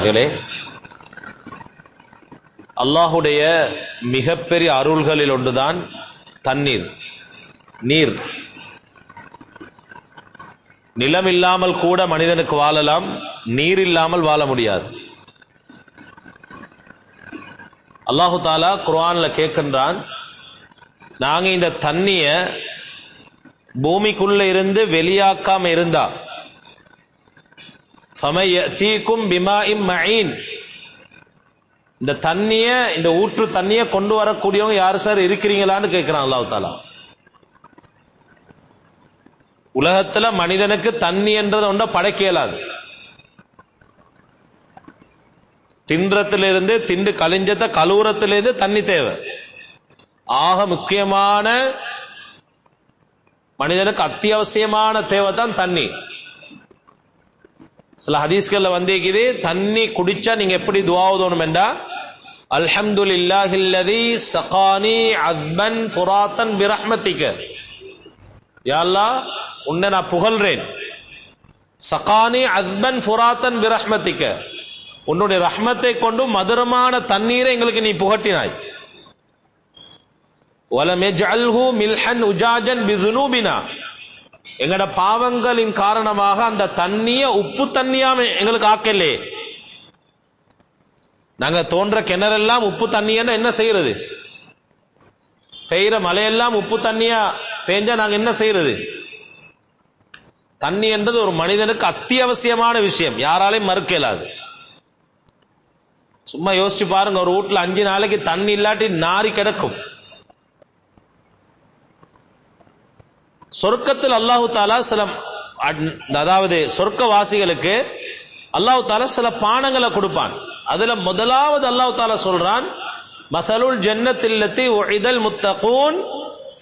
அவர்களே அல்லாஹுடைய மிகப்பெரிய அருள்களில் ஒன்றுதான் தண்ணீர். நீர். நிலம் இல்லாமல் கூட மனிதனுக்கு வாழலாம் நீர் இல்லாமல் வாழ முடியாது. அல்லாஹு தாலா குர்ஆன்ல கேட்கின்றான் நாங்க இந்த தண்ணிய பூமிக்குள்ள இருந்து வெளியாக்காம இருந்தா இந்த தண்ணிய இந்த ஊற்று தண்ணிய கொண்டு வரக்கூடியவங்க யார் சார்? இருக்கிறீங்களான்னு கேட்கிறான் அல்லாஹ் தாலா உலகத்துல மனிதனுக்கு தண்ணி என்றது ஒன்றை படைக்க இயலாது. தின்றத்திலிருந்து திண்டு கலிஞ்சத்தை கலூரத்திலிருந்து தண்ணி தேவை. ஆக முக்கியமான மனிதனுக்கு அத்தியாவசியமான தேவை தான் தண்ணி. சில ஹதீஸ்கள்ல வந்திருக்குது தண்ணி குடிச்சா நீங்க எப்படி துவாவுதோணும் என்றா? அல்ஹம்துலில்லாஹில்லதி சகானி அத்பன் ஃபுராத்தன் பிரஹ்மத்திக்கு யாழ்லா உன்னை நான் புகழ்றேன். சகானி அத்பன் ஃபுராத்தன் பிரஹ்மத்திக்கு உன்னுடைய ரஹ்மத்தை கொண்டு மதுரமான தண்ணீரை எங்களுக்கு நீ புகட்டினாய். வலம் யஜ்அல்ஹு மில்ஹன் உஜாஜன் பிதுனூபினா. எங்கட பாவங்களின் காரணமாக அந்த தண்ணிய உப்பு தண்ணியா எங்களுக்கு ஆக்கலே. நாங்க தோன்ற கிணறெல்லாம் உப்பு தண்ணியன்னு என்ன செய்யறது? பெய்கிற மலையெல்லாம் உப்பு தண்ணியா பெஞ்சா நாங்க என்ன செய்யறது? தண்ணி என்றது ஒரு மனிதனுக்கு அத்தியாவசியமான விஷயம். யாராலையும் மறுக்க இயலாது. சும்மா யோசிச்சு பாருங்க ஒரு வீட்டுல அஞ்சு நாளைக்கு தண்ணி இல்லாட்டி நாரி கிடக்கும். சொர்க்கத்தில் அல்லாஹு தாலா சில அதாவது சொர்க்கவாசிகளுக்கு அல்லாஹு தாலா சில பானங்களை கொடுப்பான். அதுல முதலாவது அல்லாஹு தாலா சொல்றான் மசலுல் ஜன்னத்தில்லத்தி இதழ் முத்தகூன்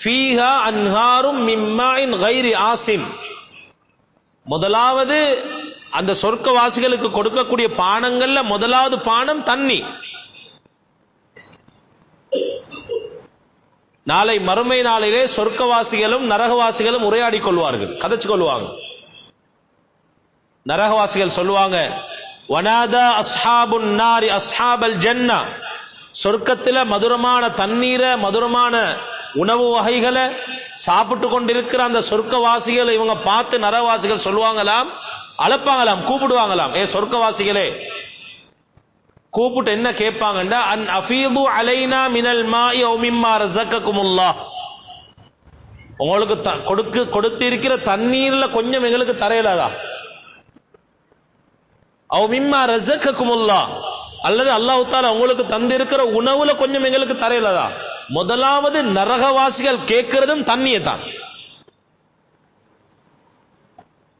ஃபீஹா அன்ஹாரும் மிம்மாயின் கைரி ஆசிம். முதலாவது அந்த சொர்க்கவாசிகளுக்கு கொடுக்கக்கூடிய பானங்கள்ல முதலாவது பானம் தண்ணி. நாளை மறுமை நாளிலே சொர்க்கவாசிகளும் நரகவாசிகளும் உரையாடிக் கொள்வார்கள். கதைச்சு கொள்வாங்க. நரகவாசிகள் சொல்லுவாங்க வனாதா அஸ்ஹாபுன் நாரி அஸ்ஹாபல் ஜன்னா. சொர்க்கத்தில் மதுரமான தண்ணீரை மதுரமான உணவு வகைகளை சாப்பிட்டு கொண்டிருக்கிற அந்த சொர்க்கவாசிகளை இவங்க பார்த்து நரகவாசிகள் சொல்லுவாங்களாம் அழைப்பாங்களாம் கூப்பிடுவாங்களாம் ஏ சொர்க்கவாசிகளே கூப்பிட்டு என்ன கேட்பாங்கண்டா? அன் அஃபீது அலைனா மினல் மாய் அவ் மிம்மா ரஸக்ககுமுல்லாஹ். உங்களுக்கு கொடுக்க கொடுத்து இருக்கிற தண்ணீர்ல கொஞ்சம் எங்களுக்கு தரையலாதா? அவ் மிம்மா ரஸக்ககுமுல்லாஹ். அல்லது அல்லாஹ் தாலா உங்களுக்கு தந்திருக்கிற உணவுல கொஞ்சம் எங்களுக்கு தரையலாதா? முதலாவது நரகவாசிகள் கேட்கிறதும் தண்ணியை தான்.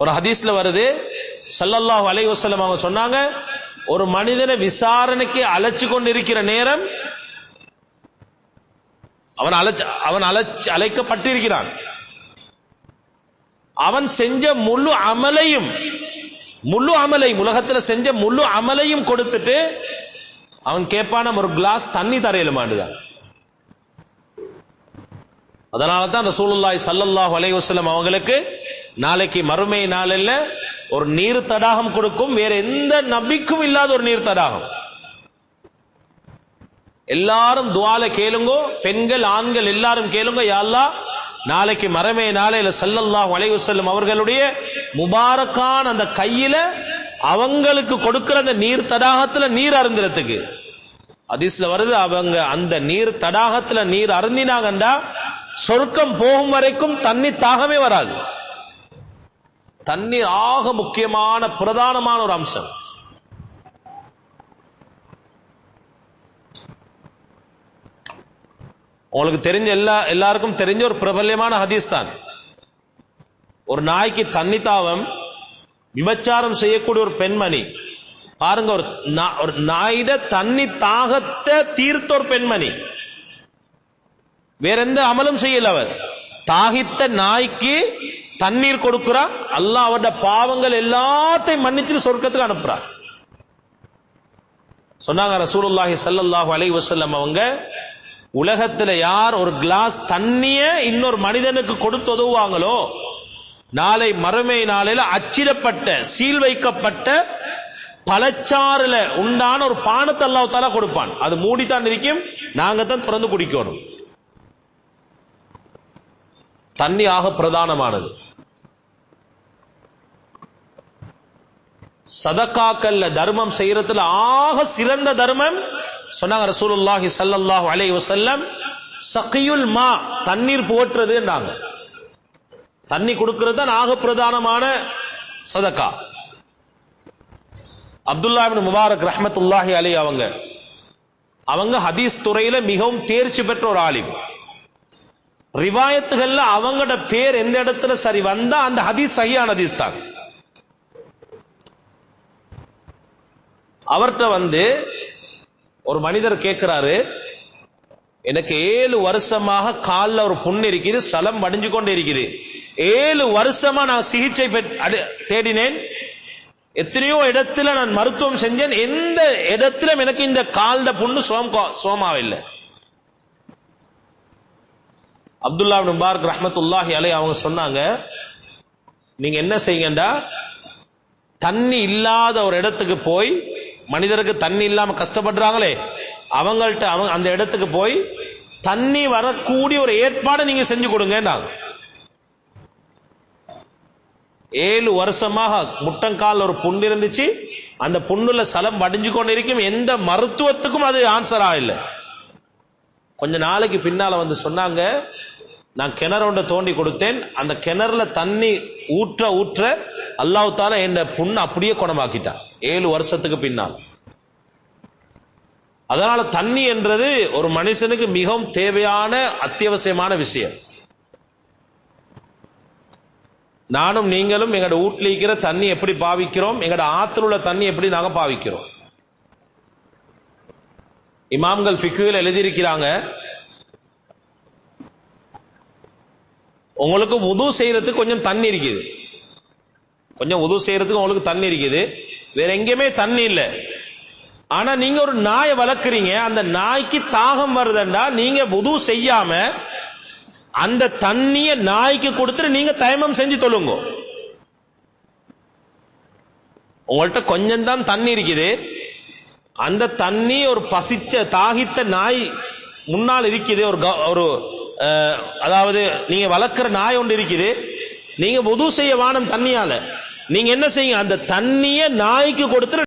ஒரு ஹதீஸ்ல வருது சல்லல்லாஹு அலைவசலம் அவங்க சொன்னாங்க ஒரு மனிதனை விசாரணைக்கு அழைச்சு கொண்டிருக்கிற நேரம் அவன் அழைச்சு அவன் அழைச்சு அழைக்கப்பட்டிருக்கிறான். அவன் செஞ்ச முழு அமலையும் முழு அமலையும் உலகத்துல செஞ்ச முழு அமலையும் கொடுத்துட்டு அவன் கேட்பான ஒரு கிளாஸ் தண்ணி தரையிலுமாண்டுதான் அதனால தான் அந்த ஸல்லல்லாஹு சல்லல்லாஹ் வஸல்லம் அவங்களுக்கு நாளைக்கு மறுமை நாளில் ஒரு நீர் தடாகம் கொடுக்கும் வேற எந்த நபிக்கும் இல்லாத ஒரு நீர் தடாகம். எல்லாரும் துவால கேளுங்கோ பெண்கள் ஆண்கள் எல்லாரும் கேளுங்க யாழ்லா நாளைக்கு மரமே நாளையில ஸல்லல்லாஹு வளைவு செல்லும் அவர்களுடைய முபாரக்கான அந்த கையில அவங்களுக்கு கொடுக்கிற அந்த நீர் தடாகத்துல நீர் அருந்துறதுக்கு. அதிசல வருது அவங்க அந்த நீர் தடாகத்துல நீர் அருந்தினாங்கண்டா சொர்க்கம் போகும் வரைக்கும் தண்ணி தாகமே வராது. தண்ணீர் ஆக முக்கியமான பிரதானமான ஒரு அம்சம். உங்களுக்கு தெரிஞ்ச எல்லா எல்லாருக்கும் தெரிஞ்ச ஒரு பிரபல்யமான ஹதீஸ் தான். ஒரு நாய்க்கு தண்ணி தாவம் விபச்சாரம் செய்யக்கூடிய ஒரு பெண்மணி. பாருங்க ஒரு நா- ஒரு நாயிட தண்ணி தாகத்தை தீர்த்த ஒரு பெண்மணி. வேற எந்த அமலும் செய்யல அவர். தாகித்த நாய்க்கு தண்ணீர் கொடுக்கிறா அல்லாஹ் அவருடைய பாவங்கள் எல்லாத்தையும் மன்னிச்சு சொர்க்கத்துக்கு அனுப்புறார் சொன்னாங்க ரசூலுல்லாஹி சல்லல்லாஹு அலைஹி வஸல்லம் அவங்க உலகத்துல யார் ஒரு கிளாஸ் தண்ணிய இன்னொரு மனிதனுக்கு கொடுத்து உதவுவாங்களோ நாளை மறுமை நாளையில அச்சிடப்பட்ட சீல் வைக்கப்பட்ட பழச்சாறுல உண்டான ஒரு பானத்தை அல்லாஹ் கொடுப்பான். அது மூடித்தான் இருக்கும் நாங்க தான் திறந்து குடிக்கணும். தண்ணி ஆக பிரதானமானது. சதக்காக்கல்ல தர்மம் செய்யறதுல ஆக சிறந்த தர்மம் சொன்னாங்க ரசூலுல்லாஹி சல்லல்லாஹு அலைஹி வஸல்லம் சகியுல் மா தண்ணீர் போற்றுறதுன்றாங்க தண்ணி கொடுக்கிறது தான் ஆக பிரதானமான சதக்கா. அப்துல்லா இப்னு முபாரக் ரஹமத்துல்லாஹி அலை அவங்க அவங்க ஹதீஸ் துறையில மிகவும் தேர்ச்சி பெற்ற ஒரு ஆலிம். ரிவாயத்துகள்ல அவங்களோட பேர் எந்த இடத்துல சரி வந்தா அந்த ஹதீஸ் சகியான ஹதீஸ் தான். அவர்கிட்ட வந்து ஒரு மனிதர் கேட்கிறாரு எனக்கு ஏழு வருஷமாக கால்ல ஒரு புண் இருக்குது ஸ்தலம் வடிஞ்சு கொண்டு இருக்குது. ஏழு வருஷமா நான் சிகிச்சை தேடினேன். எத்தனையோ இடத்துல நான் மருத்துவம் செஞ்சேன். எந்த இடத்துல எனக்கு இந்த கால்ட புண்ணு சோம் சோமாவில்லை. அப்துல்லா முபாரக் ரஹமத்துல்லாஹி அலை அவங்க சொன்னாங்க நீங்க என்ன செய்யுங்கண்டா தண்ணி இல்லாத ஒரு இடத்துக்கு போய் மனிதருக்கு தண்ணி இல்லாம கஷ்டப்படுறாங்களே அவங்கள்ட்ட அவங்க அந்த இடத்துக்கு போய் தண்ணி வரக்கூடிய ஒரு ஏற்பாடை நீங்க செஞ்சு கொடுங்க ஏழு வருஷமாக முட்டங்கால் ஒரு புண்ணு இருந்துச்சு. அந்த புண்ணுல சலம் வடிஞ்சு கொண்டு இருக்கும் எந்த மருத்துவத்துக்கும் அது ஆன்சர் இல்லை. கொஞ்ச நாளைக்கு பின்னால வந்து சொன்னாங்க நான் கிணறு ஒன்றை தோண்டி கொடுத்தேன். அந்த கிணறுல தண்ணி ஊற்ற ஊற்ற அல்லாஹ் தால என் புண்ணு அப்படியே குணமாக்கிட்டான். ஏழு வருஷத்துக்கு பின்னால். அதனால தண்ணி என்றது ஒரு மனுஷனுக்கு மிகவும் தேவையான அத்தியாவசியமான விஷயம். நானும் நீங்களும் எங்களோட வீட்டில் இருக்கிற தண்ணி எப்படி பாவிக்கிறோம் எங்களோட ஆற்றுல உள்ள தண்ணி எப்படி நாங்க பாவிக்கிறோம்? இமாம்கள் ஃபிக்குகள் எழுதியிருக்கிறாங்க உங்களுக்கு உது செய்யறதுக்கு கொஞ்சம் தண்ணி இருக்குது. கொஞ்சம் உது செய்யறதுக்கு உங்களுக்கு தண்ணி இருக்குது. வேற எங்கேயுமே தண்ணி இல்லை. ஆனா நீங்க ஒரு நாயை வளர்க்குறீங்க அந்த நாய்க்கு தாகம் வருதுண்டா நீங்க உது செய்யாம அந்த தண்ணிய நாய்க்கு கொடுத்துட்டு நீங்க தயமம் செஞ்சு தொழுங்க. உங்கள்ட்ட கொஞ்சம் தான் தண்ணி இருக்குது. அந்த தண்ணி ஒரு பசிச்ச தாகித்த நாய் முன்னால் இருக்குது. ஒரு க- ஒரு அதாவது நீங்க வளர்க்குற நாய் ஒன்று இருக்குது. நீங்க உது செய்ய வானம் தண்ணியால. நீங்க என்ன செய்யுங்க? அந்த தண்ணிய நாய்க்கு கொடுத்துட்டு